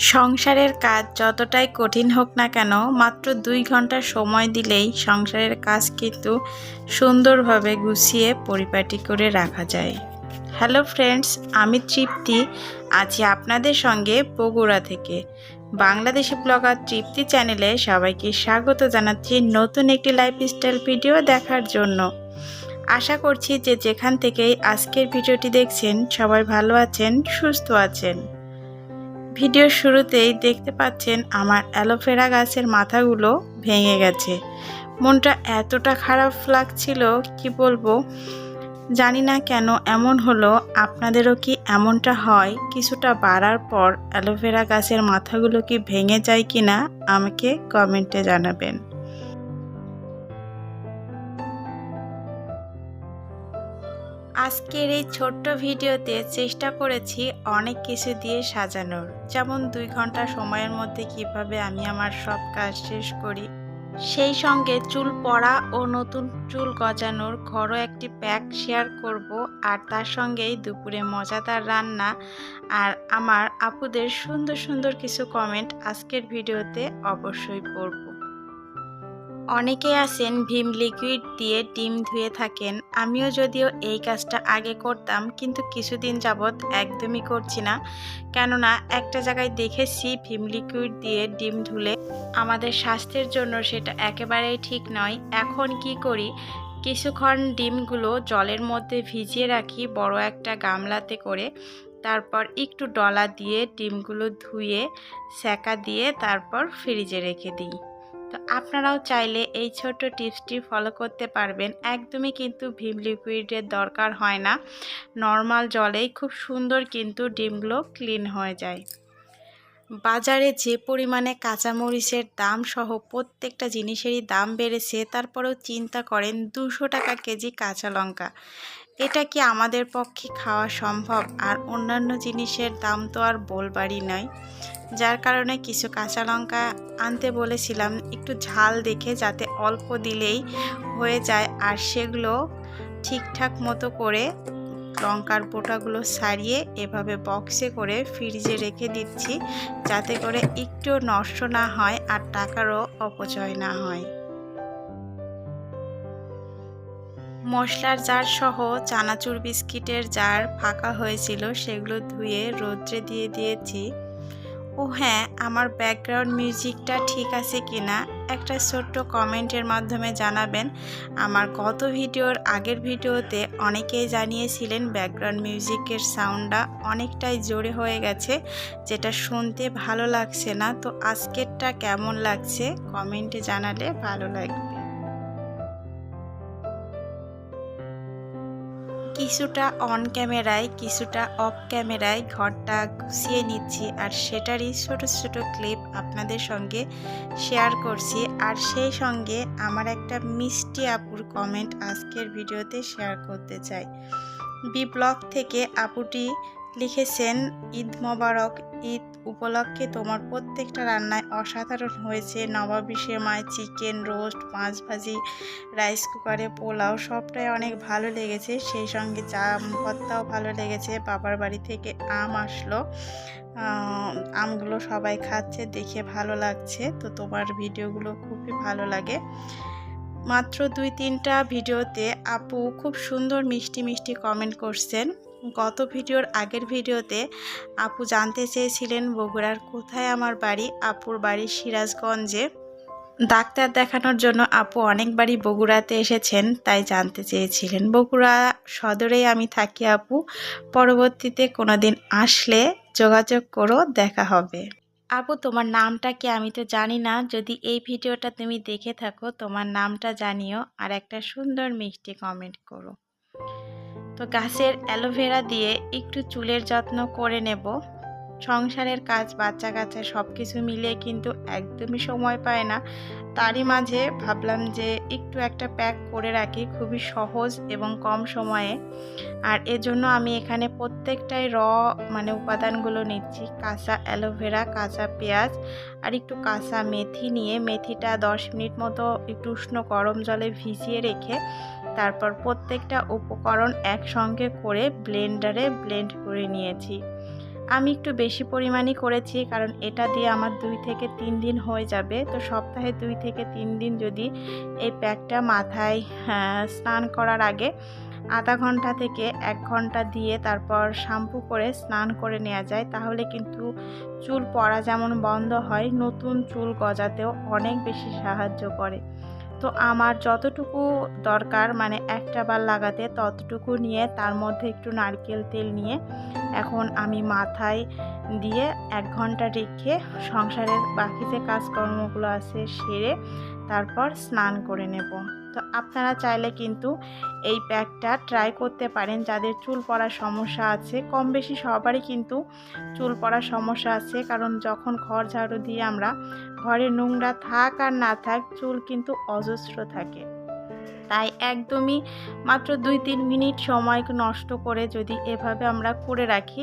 সংসারের কাজ যতটাই কঠিন হোক না কেন, মাত্র দুই ঘণ্টা সময় দিলেই সংসারের কাজ কিন্তু সুন্দরভাবে গুছিয়ে পরিপাটি করে রাখা যায়। হ্যালো ফ্রেন্ডস, আমি তৃপ্তি, আছি আপনাদের সঙ্গে বগুড়া থেকে। বাংলাদেশি ব্লগার তৃপ্তি চ্যানেলে সবাইকে স্বাগত জানাচ্ছি নতুন একটি লাইফস্টাইল ভিডিও দেখার জন্য। আশা করছি যে যেখান থেকেই আজকের ভিডিওটি দেখছেন, সবাই ভালো আছেন, সুস্থ আছেন। ভিডিওর শুরুতেই দেখতে পাচ্ছেন আমার অ্যালোভেরা গাছের মাথাগুলো ভেঙে গেছে। মনটা এতটা খারাপ লাগছিল, কি বলব? জানি না কেন এমন হলো, আপনাদেরও কি এমনটা হয়? কিছুটা বাড়ার পর অ্যালোভেরা গাছের মাথাগুলো কি ভেঙে যায় কি না আমাকে কমেন্টে জানাবেন। আজকের এই ছোট্ট ভিডিওতে চেষ্টা করেছি অনেক কিছু দিয়ে সাজানোর। যেমন দুই ঘণ্টা সময়ের মধ্যে কীভাবে আমি আমার সব কাজ শেষ করি। সেই সঙ্গে চুল পড়া ও নতুন চুল গজানোর ঘরোয়া একটি প্যাক শেয়ার করব। আর তার সঙ্গেই দুপুরে মজাদার রান্না আর আমার আপুদের সুন্দর সুন্দর কিছু কমেন্ট আজকের ভিডিওতে অবশ্যই পড়ব। অনেকে আছেন ভীম লিকুইড দিয়ে ডিম ধুয়ে থাকেন। আমিও যদিও এই কাজটা আগে করতাম, কিন্তু কিছুদিন যাবৎ একদমই করছি না। কেননা একটা জায়গায় দেখেছি ভীম লিকুইড দিয়ে ডিম ধুলে আমাদের স্বাস্থ্যের জন্য সেটা একেবারেই ঠিক নয়। এখন কি করি? কিছুক্ষণ ডিমগুলো জলের মধ্যে ভিজিয়ে রাখি বড় একটা গামলাতে করে, তারপর একটু ডলা দিয়ে ডিমগুলো ধুয়ে সেকা দিয়ে তারপর ফ্রিজে রেখে দিই। তো আপনারাও চাইলে এই ছোট্ট টিপসটি ফলো করতে পারবেন। একদমই কিন্তু ভীম লিকুইডের দরকার হয় না। নর্মাল জলেই খুব সুন্দর কিন্তু ডিমগুলো ক্লিন হয়ে যায়। বাজারে যে পরিমাণে কাঁচামরিচের দাম সহ প্রত্যেকটা জিনিসেরই দাম বেড়েছে, তারপরেও চিন্তা করেন দুশো টাকা কেজি কাঁচা লঙ্কা। এটা কি আমাদের পক্ষে খাওয়া সম্ভব? আর অন্যান্য জিনিসের দাম তো আর বলবারই নয়। যার কারণে কিছু কাঁচা লঙ্কা আনতে বলেছিলাম, একটু ঝাল দেখে যাতে অল্প দিলেই হয়ে যায়। আর সেগুলো ঠিকঠাক মতো করে লঙ্কার বোটাগুলো সারিয়ে এভাবে বক্সে করে ফ্রিজে রেখে দিচ্ছি, যাতে করে একটু নষ্ট না হয় আর টাকারও অপচয় না হয়। মশলার জার সহ চানাচুর বিস্কিটের জার ফাঁকা হয়েছিল, সেগুলো ধুয়ে রোদ্রে দিয়ে দিয়েছি। ও হ্যাঁ আমার ব্যাকগ্রাউন্ড মিউজিকটা ঠিক আছে কি না একটা ছোট্ট কমেন্টের মাধ্যমে জানাবেন। আমার গত ভিডিওর আগের ভিডিওতে অনেকেই জানিয়েছিলেন ব্যাকগ্রাউন্ড মিউজিকের সাউন্ডটা অনেকটাই জোরে হয়ে গেছে, যেটা শুনতে ভালো লাগছে না। তো আজকেরটা কেমন লাগছে? কমেন্টে জানালে ভালো লাগবে। কিছুটা অন ক্যামেরায় কিছুটা অফ ক্যামেরায় ঘরটা গুছিয়ে নিচ্ছি আর সেটারই ছোট ছোট ক্লিপ আপনাদের সঙ্গে শেয়ার করছি। আর সেই সঙ্গে আমার একটা মিষ্টি আপুর কমেন্ট আজকের ভিডিওতে শেয়ার করতে চাই। বি ব্লগ থেকে আপুটি লিখেছেন, ঈদ মোবারক, ঈদ উপলক্ষে তোমার প্রত্যেকটা রান্নায় অসাধারণ হয়েছে। নবাবি সেমাই, চিকেন রোস্ট মাছ ভাজি, রাইস কুকারে পোলাও সবটাই অনেক ভালো লেগেছে। সেই সঙ্গে জাম ভর্তাও ভালো লেগেছে। বাবার বাড়ি থেকে আম আসলো। আমগুলো সবাই খাচ্ছে, দেখে ভালো লাগছে। তো তোমার ভিডিওগুলো খুবই ভালো লাগে। মাত্র দুই তিনটা ভিডিওতে আপু খুব সুন্দর মিষ্টি মিষ্টি কমেন্ট করছেন। গত ভিডিওর আগের ভিডিওতে আপু জানতে চেয়েছিলেন বগুড়ার কোথায় আমার বাড়ি? আপুর বাড়ি সিরাজগঞ্জে। ডাক্তার দেখানোর জন্য আপু অনেকবারই বগুড়াতে এসেছেন, তাই জানতে চেয়েছিলেন। বগুড়া সদরেই আমি থাকি আপু। পরবর্তীতে কোনো দিন আসলে যোগাযোগ করো, দেখা হবে। আপু, তোমার নামটা কি আমি তো জানি না। যদি এই ভিডিওটা তুমি দেখে থাকো, তোমার নামটা জানিও। আর একটা সুন্দর মিষ্টি কমেন্ট করো। তো গাছের অ্যালোভেরা দিয়ে একটু চুলের যত্ন করে নেব। সংসারের কাজ, বাচ্চা কাচ্চা সব কিছু মিলিয়ে কিন্তু একদমই সময় পায় না। তারই মাঝে ভাবলাম যে একটু একটা প্যাক করে রাখি খুবই সহজ এবং কম সময়ে। আর এজন্য আমি এখানে প্রত্যেকটাই র মানে উপাদানগুলো নিচ্ছি। কাঁচা অ্যালোভেরা, কাঁচা পেঁয়াজ আর একটু কাঁচা মেথি নিয়ে। মেথিটা দশ মিনিট মতো একটু উষ্ণ গরম জলে ভিজিয়ে রেখে তারপর প্রত্যেকটা উপকরণ একসঙ্গে করে ব্লেন্ডারে ব্লেন্ড করে নিয়েছি। আমি একটু বেশি পরিমাণই করেছি কারণ এটা দিয়ে আমার দুই থেকে তিন দিন হয়ে যাবে। তো সপ্তাহে দুই থেকে তিন দিন যদি এই প্যাকটা মাথায় স্নান করার আগে আধা ঘণ্টা থেকে এক ঘণ্টা দিয়ে তারপর শ্যাম্পু করে স্নান করে নেওয়া যায়, তাহলে কিন্তু চুল পড়া যেমন বন্ধ হয়, নতুন চুল গজাতেও অনেক বেশি সাহায্য করে। তো আমার যতটুকু দরকার মানে একটা বার লাগাতে ততটুকু নিয়ে, তার মধ্যে একটু নারকেল তেল নিয়ে, এখন আমি মাথায় দিয়ে এক ঘণ্টা রেখে সংসারের বাকি যে কাজকর্মগুলো আছে সেরে তারপর স্নান করে নেব। তো আপনারা চাইলে কিন্তু এই প্যাকটা ট্রাই করতে পারেন। যাদের চুল পড়ার সমস্যা আছে কম বেশি সবারই কিন্তু চুল পড়ার সমস্যা আছে। কারণ যখন ঘর ঝাড়ু দিয়ে আমরা ঘরে নোংরা থাক আর না থাক, চুল কিন্তু অজস্র থাকে। তাই একদমই মাত্র দুই তিন মিনিট সময় নষ্ট করে যদি এভাবে আমরা করে রাখি,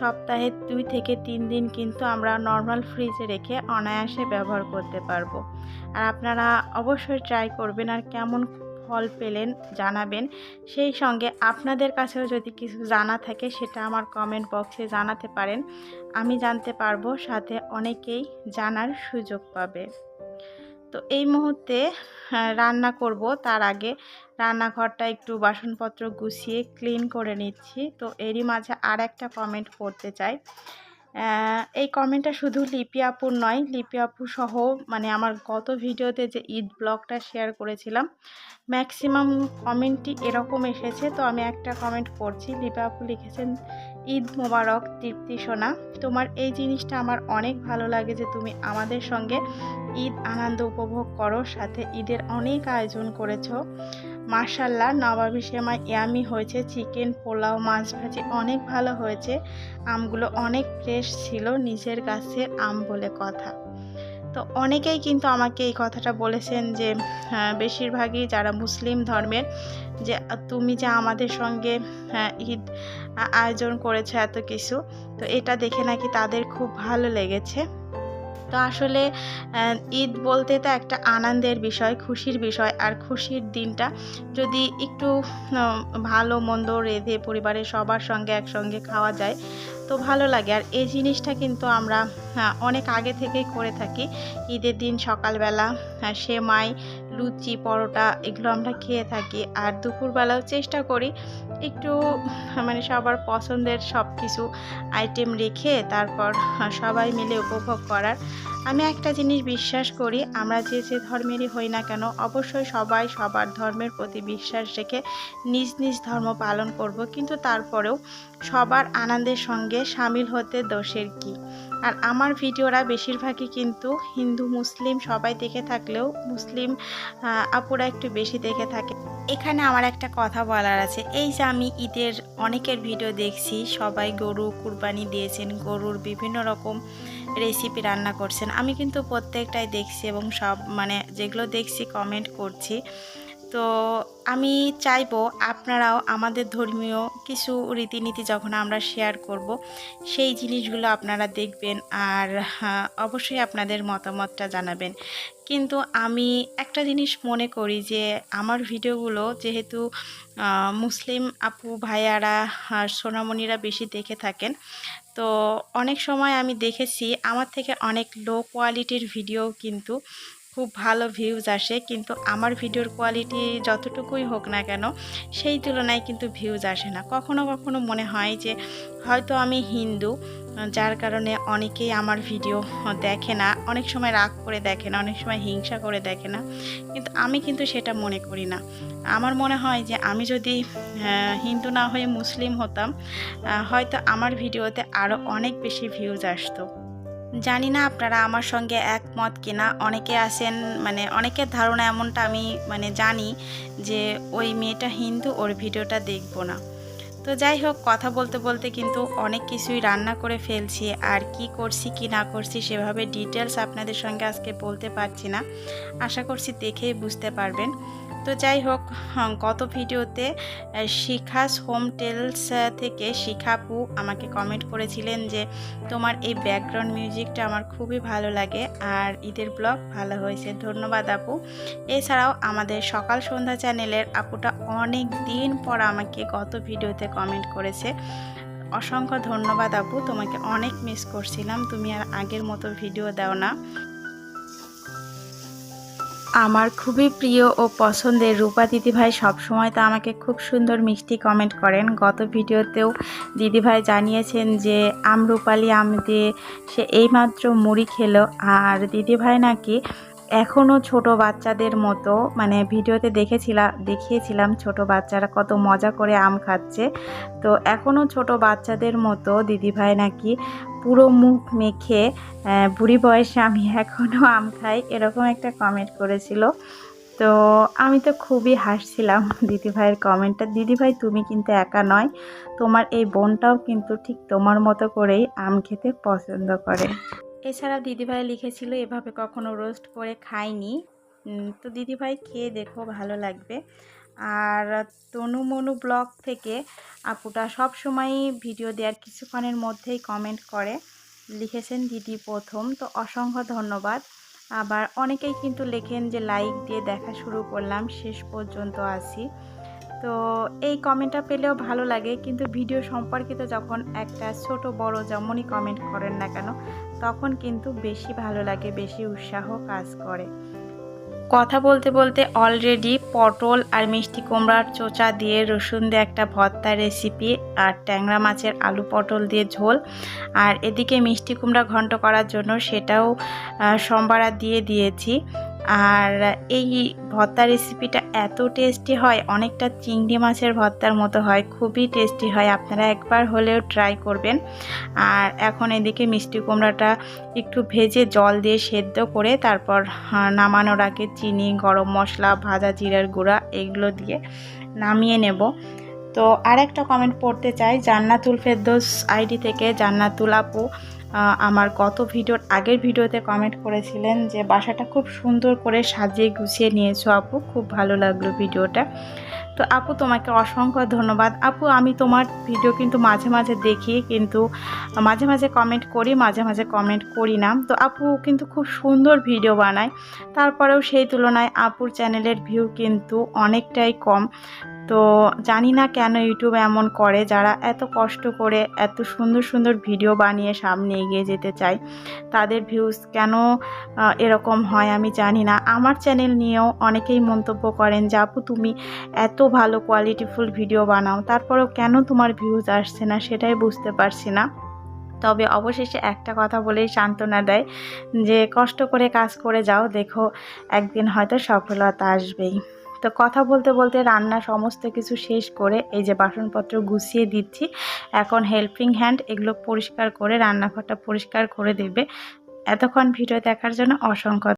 সপ্তাহে দুই থেকে তিন দিন কিন্তু আমরা নর্মাল ফ্রিজে রেখে অনায়াসে ব্যবহার করতে পারব। আর আপনারা অবশ্যই ট্রাই করবেন আর কেমন ফল পেলেন, জানাবেন। সেই সঙ্গে আপনাদের কাছেও যদি কিছু জানা থাকে, সেটা আমার কমেন্ট বক্সে জানাতে পারেন। আমি জানতে পারব, সাথে অনেকেই জানার সুযোগ পাবে। তো এই মুহূর্তে রান্না করব। তার আগে রান্নাঘরটা একটু বাসনপত্র গুছিয়ে ক্লিন করে নিচ্ছি। তো এরই মাঝে আর একটা কমেন্ট করতে চাই। এই কমেন্টটা শুধু লিপি আপুর নয়, লিপি আপু সহ মানে আমার গত ভিডিওতে যে ঈদ ব্লগটা শেয়ার করেছিলাম ম্যাক্সিমাম কমেন্টটি এরকম এসেছে। তো আমি একটা কমেন্ট করছি, লিপি আপু লিখেছেন ঈদ মোবারক, তৃপ্তি সোনা। তোমার এই জিনিসটা আমার অনেক ভালো লাগে যে তুমি আমাদের সঙ্গে ঈদ আনন্দ উপভোগ করো, সাথে ঈদের অনেক আয়োজন করেছ। মার্শাল্লাহ নবাবী সেমাই ইয়ামি হয়েছে, চিকেন, পোলাও, মাছ ভাজি অনেক ভালো হয়েছে। আমগুলো অনেক ফ্রেশ ছিল, নিজের গাছের আম বলে কথা। তো অনেকেই কিন্তু আমাকে এই কথাটা বলেছেন যে আহ, বেশিরভাগই যারা মুসলিম ধর্মের যে তুমি যে আমাদের সঙ্গে আহ, ঈদ আয়োজন করেছ এত কিছু তো এটা দেখে নাকি তাদের খুব ভালো লেগেছে। তো আসলে ঈদ বলতে তো একটা আনন্দের বিষয়, খুশির বিষয়। আর খুশির দিনটা যদি একটু ভালো মন্দ রেঁধে পরিবারের সবার সঙ্গে একসঙ্গে খাওয়া যায়, তো ভালো লাগে। আর এই জিনিসটা কিন্তু আমরা অনেক আগে থেকেই করে থাকি। ঈদের দিন সকালবেলা সেমাই লুচি, পরোটা এগুলো আমরা খেয়ে থাকি। আর দুপুরবেলাও চেষ্টা করি একটু মানে সবার পছন্দের সব কিছু আইটেম রেখে তারপর সবাই মিলে উপভোগ করার। আমি একটা জিনিস বিশ্বাস করি, আমরা যে যে ধর্মেরই হই না কেন, অবশ্যই সবাই সবার ধর্মের প্রতি বিশ্বাস রেখে নিজ নিজ ধর্ম পালন করব। কিন্তু তারপরেও সবার আনন্দের সঙ্গে সামিল হতে দোষের কি? আর আমার ভিডিওরা বেশিরভাগই কিন্তু হিন্দু, মুসলিম সবাই দেখে থাকলেও মুসলিম আপুরা একটু বেশি দেখে থাকে। এখানে আমার একটা কথা বলার আছে। এই যে আমি ঈদের অনেকের ভিডিও দেখছি, সবাই গরু কুরবানি দিয়েছেন, গরুর বিভিন্ন রকম রেসিপি রান্না করছেন। আমি কিন্তু প্রত্যেকটাই দেখছি এবং সব মানে যেগুলো দেখছি কমেন্ট করছি। তো আমি চাইব আপনারাও আমাদের ধর্মীয় কিছু রীতিনীতি যখন আমরা শেয়ার করব সেই জিনিসগুলো আপনারা দেখবেন আর হ্যাঁ, অবশ্যই আপনাদের মতামতটা জানাবেন। কিন্তু আমি একটা জিনিস মনে করি যে আমার ভিডিওগুলো যেহেতু মুসলিম আপু ভাইয়ারা আর সোনামণিরা বেশি দেখে থাকেন তো অনেক সময় আমি দেখেছি আমার থেকে অনেক লো কোয়ালিটির ভিডিও কিন্তু খুব ভালো ভিউজ আসে, কিন্তু আমার ভিডিওর কোয়ালিটি যতটুকুই হোক না কেন, সেই তুলনায় কিন্তু ভিউজ আসে না। কখনো কখনো মনে হয় যে, হয়তো আমি হিন্দু, যার কারণে অনেকেই আমার ভিডিও দেখে না, অনেক সময় রাগ করে দেখে না, অনেক সময় হিংসা করে দেখে না, কিন্তু আমি কিন্তু সেটা মনে করি না। আমার মনে হয় যে, আমি যদি হিন্দু না হয়ে মুসলিম হতাম হয়তো আমার ভিডিওতে আরও অনেক বেশি ভিউজ আসতো। জানি না আপনারা আমার সঙ্গে একমত কিনা। অনেকে আছেন মানে অনেকের ধারণা এমনটা আমি মানে জানি যে ওই মেয়েটা হিন্দু, ওর ভিডিওটা দেখব না। তো যাই হোক, কথা বলতে বলতে কিন্তু অনেক কিছুই রান্না করে ফেলছি, আর কি করছি, কি না করছি সেভাবে ডিটেলস আপনাদের সঙ্গে আজকে বলতে পারছি না। আশা করছি দেখেই বুঝতে পারবেন। তো যাই হোক হ্যাঁ, গত ভিডিওতে শিখাস হোম টেলস থেকে শিখাপু আমাকে কমেন্ট করেছিলেন যে তোমার এই ব্যাকগ্রাউন্ড মিউজিকটা আমার খুবই ভালো লাগে আর ঈদের ব্লগ ভালো হয়েছে। ধন্যবাদ আপু। এছাড়াও আমাদের সকাল সন্ধ্যা চ্যানেলের আপুটা অনেক দিন পর আমাকে গত ভিডিওতে কমেন্ট করেছে। অসংখ্য ধন্যবাদ আপু তোমাকে অনেক মিস করছিলাম। তুমি আর আগের মতো ভিডিও দাও না। আমার খুবই প্রিয় ও পছন্দের রূপা দিদিভাই সবসময় তো আমাকে খুব সুন্দর মিষ্টি কমেন্ট করেন। গত ভিডিওতেও দিদিভাই জানিয়েছেন যে, আম রূপালি, আম দিয়ে সে এইমাত্র মুড়ি খেলো। আর দিদিভাই নাকি এখনও ছোট বাচ্চাদের মতো মানে ভিডিওতে দেখেছিলাম দেখিয়েছিলাম ছোট বাচ্চারা কত মজা করে আম খাচ্ছে। তো এখনও ছোট বাচ্চাদের মতো দিদিভাই নাকি পুরো মুখ মেখে বুড়ি বয়সে আমি এখনও আম খাই, এরকম একটা কমেন্ট করেছিল। তো আমি তো খুবই হাসছিলাম দিদিভাইয়ের কমেন্টটা দিদিভাই, তুমি কিন্তু একা নয়, তোমার এই বোনটাও কিন্তু ঠিক তোমার মতো করেই আম খেতে পছন্দ করে। এছাড়া দিদিভাই লিখেছিল, এভাবে কখনো রোস্ট করে খাইনি। তো দিদিভাই খেয়ে দেখো, ভালো লাগবে। আর তনু মনু ব্লগ থেকে আপুটা সব সময়ই ভিডিও দেওয়ার কিছুক্ষণের মধ্যেই কমেন্ট করে, লিখেছেন, দিদি প্রথম। তো অসংখ্য ধন্যবাদ। আবার অনেকেই কিন্তু লেখেন যে লাইক দিয়ে দেখা শুরু করলাম, শেষ পর্যন্ত আসি তো এই কমেন্টটা পেলেও ভালো লাগে। কিন্তু ভিডিও সম্পর্কিত যখন একটা ছোট বড় যেমনই কমেন্ট করেন না কেন, তখন কিন্তু বেশি ভালো লাগে, বেশি উৎসাহ কাজ করে। কথা বলতে বলতে অলরেডি পটল আর মিষ্টি কুমড়ার চোচা দিয়ে রসুন দিয়ে একটা ভর্তা রেসিপি আর ট্যাংরা মাছের আলু পটল দিয়ে ঝোল। আর এদিকে মিষ্টি কুমড়া ঘন্ট করার জন্য সেটাও সম্বারা দিয়ে দিয়েছি। আর এই ভর্তা রেসিপিটা এত টেস্টি হয়, অনেকটা চিংড়ি মাছের ভর্তার মতো হয়, খুবই টেস্টি হয়, আপনারা একবার হলেও ট্রাই করবেন। আর এখন এদিকে মিষ্টি কুমড়াটা একটু ভেজে জল দিয়ে সেদ্ধ করে তারপর নামানোর আগে চিনি, গরম মশলা, ভাজা জিরার গুঁড়া এগুলো দিয়ে নামিয়ে নেব। তো আর একটা কমেন্ট পড়তে চাই, জান্নাতুল ফেরদোস আইডি থেকে, জান্নাতুল আপু। আমার গত ভিডিওর আগের ভিডিওতে কমেন্ট করেছিলেন যে, বাসাটা খুব সুন্দর করে সাজিয়ে গুছিয়ে নিয়েছো আপু, খুব ভালো লাগল ভিডিওটা। তো আপু, তোমাকে অসংখ্য ধন্যবাদ। আপু, আমি তোমার ভিডিও কিন্তু মাঝে মাঝে দেখি, কিন্তু মাঝে মাঝে কমেন্ট করি, মাঝে মাঝে কমেন্ট করি না। তো আপু কিন্তু খুব সুন্দর ভিডিও বানায়। তারপরেও সেই তুলনায় আপুর চ্যানেলের ভিউ কিন্তু অনেকটাই কম। তো জানি না কেন ইউটিউব এমন করে যারা এত কষ্ট করে এত সুন্দর সুন্দর ভিডিও বানিয়ে সামনে এগিয়ে যেতে চায়, তাদের ভিউজ কেন এরকম হয় আমি জানি না। আমার চ্যানেল নিয়েও অনেকেই মন্তব্য করেন যে, আপু, তুমি এত ভালো কোয়ালিটিফুল ভিডিও বানাও, তারপরেও কেন তোমার ভিউজ আসছে না? সেটাই বুঝতে পারছি না। তবে অবশেষে একটা কথা বলেই সান্ত্বনা দেয় যে, কষ্ট করে কাজ করে যাও, দেখো একদিন হয়তো সফলতা আসবেই। তো কথা বলতে বলতে রান্না সমস্ত কিছু শেষ করে এই যে বাসনপত্র গুছিয়ে দিচ্ছি। এখন হেল্পিং হ্যান্ড এগুলো পরিষ্কার করে রান্নাঘরটা পরিষ্কার করে দেবে। এতক্ষণ ভিডিও দেখার জন্য অসংখ্য